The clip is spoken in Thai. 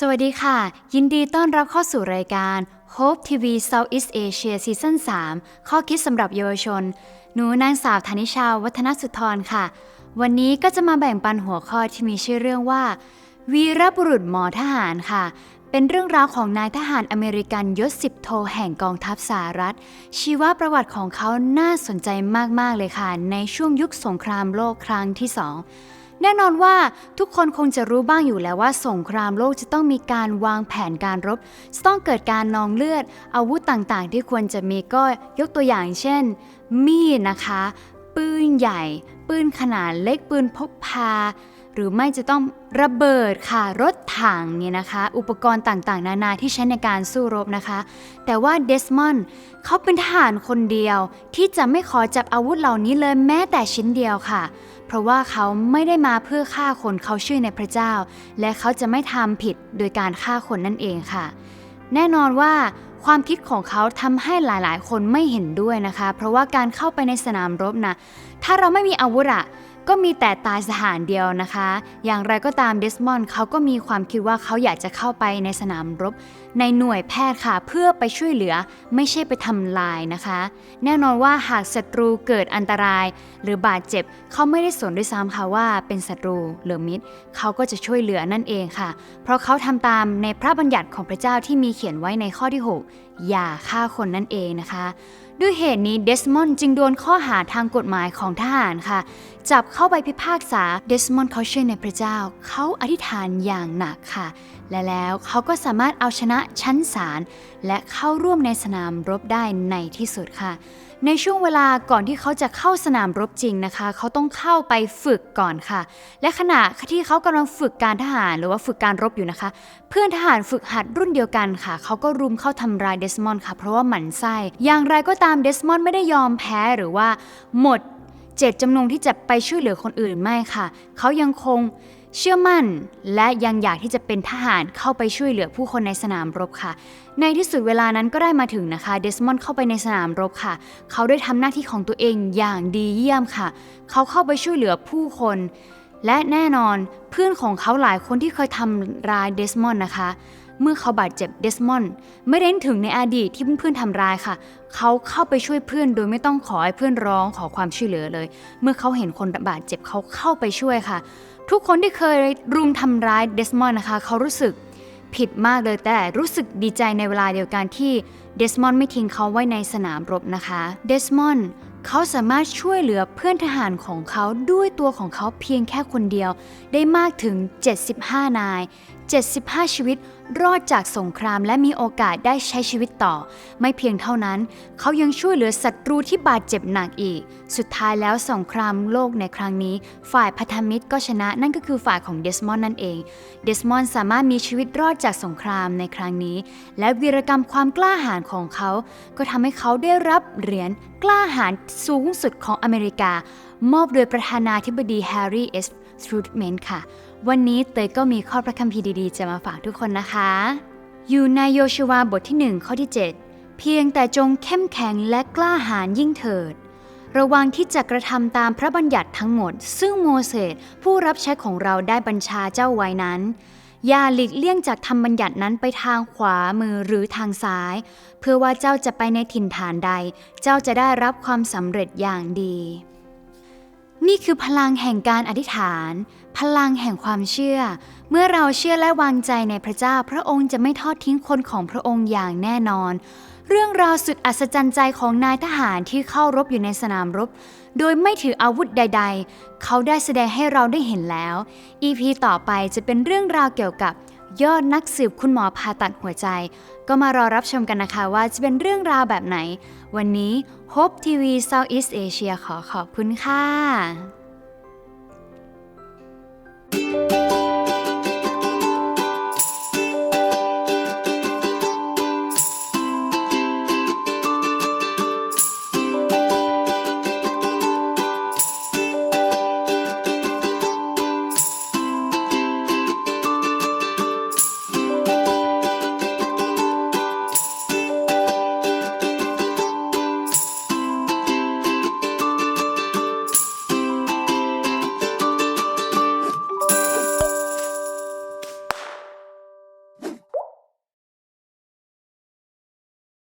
สวัสดีค่ะ ยินดีต้อนรับเข้าสู่รายการ Hope TV Southeast Asia Season 3 ข้อคิดสำหรับเยาวชน หนูนางสาวธนิชาวัฒนสุธรค่ะ วันนี้ก็จะมาแบ่งปันหัวข้อที่มีชื่อเรื่องว่า วีรบุรุษหมอทหารค่ะ เป็นเรื่องราวของนายทหารอเมริกันยศสิบโทแห่งกองทัพสหรัฐ ชีวประวัติของเขาน่าสนใจมาก ๆ เลยค่ะ ในช่วงยุคสงครามโลกครั้งที่สอง แน่นอนว่าทุกคนคงจะรู้บ้างอยู่แล้วว่าสงครามโลกจะต้องมีการวางแผนการรบ จะต้องเกิดการนองเลือด อาวุธต่างๆ ที่ควรจะมีก็ยกตัวอย่างเช่น มีดนะคะ ปืนใหญ่ ปืนขนาดเล็กปืนพกพา หรือไม่จะต้องระเบิดค่ะรถถังเนี่ยนะคะ อุปกรณ์ต่างๆ นานาที่ใช้ในการสู้รบนะคะ แต่ว่าเดสมอนด์เขาเป็นทหารคนเดียวที่จะไม่ขอจับอาวุธเหล่านี้เลยแม้แต่ชิ้นเดียวค่ะ เพราะว่าเขาไม่ได้มาเพื่อฆ่าคนเขาเชื่อในพระเจ้า และเขาจะไม่ทำผิดโดยการฆ่าคนนั่นเองค่ะ แน่นอนว่าความคิดของเขาทำให้หลายๆ คนไม่เห็นด้วยนะคะ เพราะว่าการเข้าไปในสนามรบนะ ถ้าเราไม่มีอาวุธอะ ก็มีแต่ตายสถานเดียวนะคะ อย่างไรก็ตามเดสมอนด์เขาก็มีความคิดว่าเขาอยากจะเข้าไปในสนามรบ ในหน่วยแพทย์ค่ะ เพื่อไปช่วยเหลือไม่ใช่ไปทำลายนะคะ แน่นอนว่าหากศัตรูเกิดอันตราย หรือบาดเจ็บเขาไม่ได้สนด้วยซ้ำค่ะว่าเป็นศัตรูหรือมิตรเขาก็จะช่วยเหลือนั่นเองค่ะ เพราะเขาทำตามในพระบัญญัติของพระเจ้าที่มีเขียนไว้ในข้อที่ 6 ย่าฆ่าคนนั่นเองนะคะ ด้วยเหตุนี้เดสมอนด์จึงโดนข้อหาทางกฎหมายของทหารค่ะ จับเข้าไปพิพากษาเดสมอนด์เขาเชื่อในพระเจ้า เขาอธิษฐานอย่างหนักค่ะ และแล้วเขาก็สามารถเอาชนะชั้นศาลและเข้าร่วมในสนามรบได้ในที่สุดค่ะ ในช่วงเวลาก่อนที่เขาจะเข้าสนามรบจริงนะคะ เขาต้องเข้าไปฝึกก่อนค่ะ และขณะที่เขากำลังฝึกการทหารหรือว่าฝึกการรบอยู่นะคะ เพื่อนทหารฝึกหัดรุ่นเดียวกันค่ะ เขาก็รุมเข้าทำร้ายเดสมอนด์ค่ะ เพราะว่าหมั่นไส้ อย่างไรก็ตามเดสมอนด์ไม่ได้ยอมแพ้หรือว่าหมดเจตจำนงที่จะไปช่วยเหลือคนอื่นไม่ค่ะ เขายังคง เชื่อมั่นและยังอยากที่จะเป็นทหารเข้าไปช่วยเหลือผู้คนในสนามรบค่ะ ในที่สุดเวลานั้นก็ได้มาถึงนะคะเดสมอนด์เข้าไปในสนามรบค่ะ เขาได้ทำหน้าที่ของตัวเองอย่างดีเยี่ยมค่ะ เขาเข้าไปช่วยเหลือผู้คน และแน่นอนเพื่อนของเขาหลายคนที่เคยทำร้ายเดสมอนด์นะคะ เมื่อเขาบาดเจ็บเดสมอนด์ไม่ได้นถึงในอดีตที่เพื่อนๆทำร้ายค่ะ เขาเข้าไปช่วยเพื่อนโดยไม่ต้องขอให้เพื่อนร้องขอความช่วยเหลือเลย เมื่อเขาเห็นคนบาดเจ็บเขาเข้าไปช่วยค่ะ ทุกคนที่เคยรุมทำร้ายเดสมอนนะคะ เขารู้สึกผิดมากเลยแต่รู้สึกดีใจในเวลาเดียวกันที่เดสมอนไม่ทิ้งเขาไว้ในสนามรบนะคะเดสมอนเขาสามารถช่วยเหลือเพื่อนทหารของเขาด้วยตัวของเขาเพียงแค่คนเดียว ได้มากถึง 75 นาย 75 ชีวิต รอดจากสงครามและมีโอกาสได้ใช้ชีวิตต่อ ไม่เพียงเท่านั้น เขายังช่วยเหลือศัตรูที่บาดเจ็บหนักอีก สุดท้ายแล้วสงครามโลกในครั้งนี้ ฝ่ายพันธมิตรก็ชนะนั่นก็คือฝ่ายของเดสมอนนั่นเอง เดสมอนสามารถมีชีวิตรอดจากสงครามในครั้งนี้ และวีรกรรมความกล้าหาญของเขา ก็ทำให้เขาได้รับเหรียญกล้าหาญสูงสุดของอเมริกา มอบโดยประธานาธิบดีแฮร์รี่เอสทรูดเมนค่ะ วันนี้เตยก็มีข้อพระคัมภีร์ดีๆ จะมาฝากทุกคนนะคะ อยู่ในโยชวาบทที่ 1 ข้อที่ 7 เพียงแต่จงเข้มแข็งและกล้าหาญยิ่งเถิด ระวังที่จะกระทำตามพระบัญญัติทั้งหมด ซึ่งโมเสสผู้รับใช้ของเราได้บัญชาเจ้าไว้นั้นอย่าหลีกเลี่ยงจากทำบัญญัตินั้นไปทางขวามือหรือทางซ้าย เพื่อว่าเจ้าจะไปในถิ่นฐานใด เจ้าจะได้รับความสำเร็จอย่างดี นี่คือพลังแห่งการอธิษฐาน พลังแห่งความเชื่อ เมื่อเราเชื่อและวางใจในพระเจ้า พระองค์จะไม่ทอดทิ้งคนของพระองค์อย่างแน่นอน เรื่องราวสุดอัศจรรย์ใจของนายทหารที่เข้ารบอยู่ในสนามรบ โดยไม่ถืออาวุธใด ๆ เขาได้แสดงให้เราได้เห็นแล้ว EP ต่อไปจะเป็นเรื่องราวเกี่ยวกับ ยอดนักสืบคุณหมอผ่าตัดหัวใจ ก็มารอรับชมกันนะคะว่าจะเป็นเรื่องราวแบบไหน วันนี้ Hope TV Southeast Asia ขอขอบคุณค่ะ